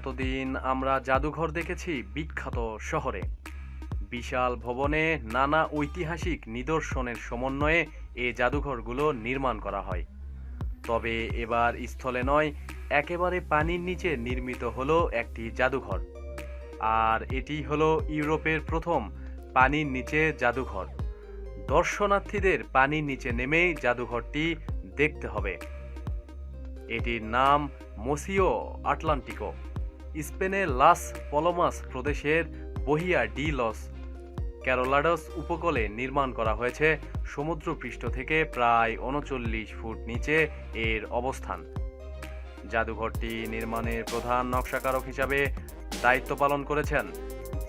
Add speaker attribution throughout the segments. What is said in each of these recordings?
Speaker 1: এতদিন আমরা জাদুঘর দেখেছি বিখ্যাত শহরে। বিশাল ভবনে নানা ঐতিহাসিক নিদর্শনের সমন্বয়ে এ জাদুঘরগুলো নির্মাণ করা হয়। তবে এবার স্থলে নয়, একেবারে পানির নিচে নির্মিত হলো একটি জাদুঘর। আর এটি হলো ইউরোপের প্রথম পানির নিচে জাদুঘর। দর্শনার্থীদের পানির নিচে নেমেই জাদুঘরটি দেখতে হবে। এটির নাম মোসিও আটলান্টিকো। স্পেনের লাস পলোমাস প্রদেশের বহিয়া ডি লস ক্যারোলাডস উপকূলে নির্মাণ করা হয়েছে সমুদ্রপৃষ্ঠ থেকে প্রায় উনচল্লিশ ফুট নিচে এর অবস্থান। জাদুঘরটি নির্মাণের প্রধান নকশাকারক হিসাবে দায়িত্ব পালন করেছেন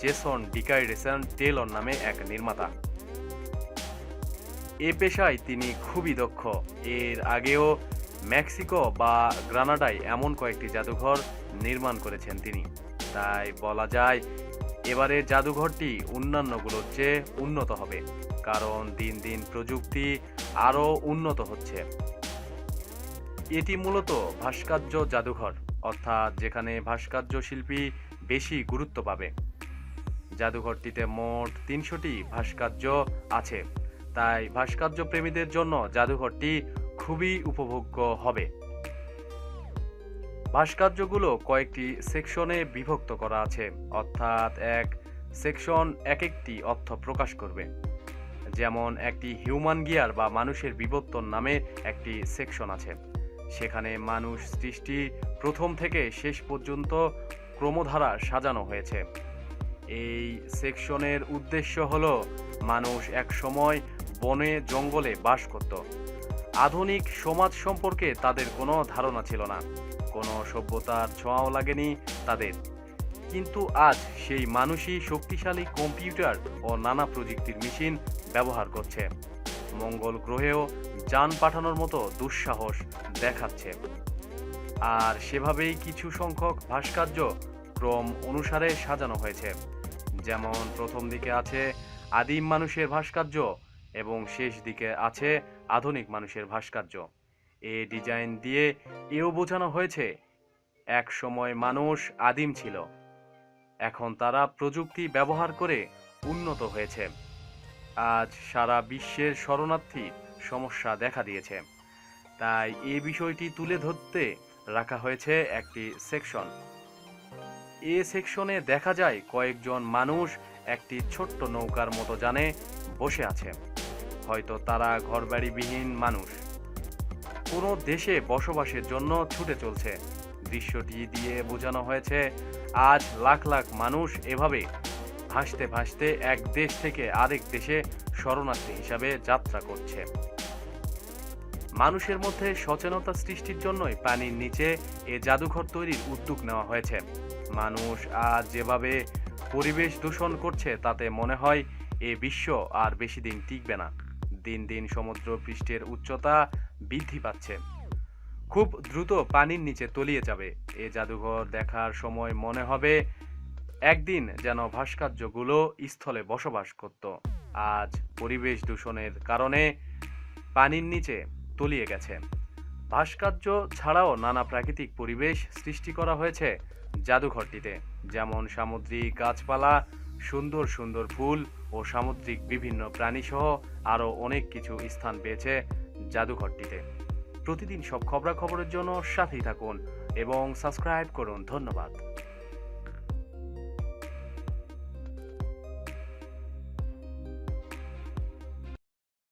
Speaker 1: জেসন ডিকাইডেসন টেলর নামে এক নির্মাতা। এ পেশায় তিনি খুবই দক্ষ। এর আগেও মেক্সিকো বা গ্রানাডায় এমন কয়েকটি জাদুঘর নির্মাণ করেছেন তিনি। তাই বলা যায়, এবারে জাদুঘরটি অন্যান্যগুলোর চেয়ে উন্নত হবে, কারণ দিন দিন প্রযুক্তি আরও উন্নত হচ্ছে। এটি মূলত ভাস্কর্য জাদুঘর, অর্থাৎ যেখানে ভাস্কর্য শিল্পী বেশি গুরুত্ব পাবে। জাদুঘরটিতে মোট তিনশোটি ভাস্কর্য আছে। তাই ভাস্কর্য প্রেমীদের জন্য জাদুঘরটি খুবই উপভোগ্য হবে। ভাস্কর্যগুলো কয়েকটি সেকশনে বিভক্ত করা আছে, অর্থাৎ এক সেকশন এক একটি অর্থ প্রকাশ করবে। যেমন, একটি হিউম্যান গিয়ার বা মানুষের বিবর্তন নামে একটি সেকশন আছে। সেখানে মানুষ সৃষ্টি প্রথম থেকে শেষ পর্যন্ত ক্রমধারা সাজানো হয়েছে। এই সেকশনের উদ্দেশ্য হলো মানুষ এক সময় বনে জঙ্গলে বাস করত। আধুনিক সমাজ সম্পর্কে তাদের কোনো ধারণা ছিল না। কোনো সভ্যতার ছোঁয়াও লাগেনি তাদের। কিন্তু আজ সেই মানুষই শক্তিশালী কম্পিউটার ও নানা প্রযুক্তির মেশিন ব্যবহার করছে। মঙ্গল গ্রহেও যান পাঠানোর মতো দুঃসাহস দেখাচ্ছে। আর সেভাবেই কিছু সংখ্যক ভাস্কর্য ক্রম অনুসারে সাজানো হয়েছে। যেমন প্রথম দিকে আছে আদিম মানুষের ভাস্কর্য এবং শেষ দিকে আছে আধুনিক মানুষের ভাস্কর্য। এ ডিজাইন দিয়ে এও বোঝানো হয়েছে, এক সময় মানুষ আদিম ছিল। এখন তারা প্রযুক্তি ব্যবহার করে উন্নত হয়েছে। আজ সারা বিশ্বের শরণার্থী সমস্যা দেখা দিয়েছে। তাই এ বিষয়টি তুলে ধরতে রাখা হয়েছে একটি সেকশন। এ সেকশনে দেখা যায় কয়েকজন মানুষ একটি ছোট্ট নৌকার মতো জানে বসে আছে। হয়তো তারা ঘরবাড়িবিহীন মানুষ। কোনো দেশে বসবাসের জন্য ছুটে চলছে। দৃশ্যটি দিয়ে বোঝানো হয়েছে, আজ লাখ লাখ মানুষ এভাবে ভাসতে ভাসতে এক দেশ থেকে আরেক দেশে শরণার্থী হিসাবে যাত্রা করছে। মানুষের মধ্যে সচেতনতা সৃষ্টির জন্যই পানির নিচে এ জাদুঘর তৈরির উদ্যোগ নেওয়া হয়েছে। মানুষ আজ যেভাবে পরিবেশ দূষণ করছে, তাতে মনে হয় এ বিশ্ব আর বেশি দিন টিকবে না। দিন দিন সমুদ্র পৃষ্ঠের উচ্চতা বৃদ্ধি পাচ্ছে। খুব দ্রুত পানির নিচে তলিয়ে যাবে। এ জাদুঘর দেখার সময় মনে হবে একদিন যেন ভাস্কর্যগুলো স্থলে বসবাস করত। আজ পরিবেশ দূষণের কারণে পানির নিচে তলিয়ে গেছে। ভাস্কর্য ছাড়াও নানা প্রাকৃতিক পরিবেশ সৃষ্টি করা হয়েছে জাদুঘরটিতে। যেমন সামুদ্রিক গাছপালা, সুন্দর সুন্দর ফুল ও সামুদ্রিক বিভিন্ন প্রাণীসহ আরও অনেক কিছু স্থান পেয়েছে জাদুঘরটিতে। প্রতিদিন সব খবরাখবরের জন্য সাথেই থাকুন এবং সাবস্ক্রাইব করুন। ধন্যবাদ।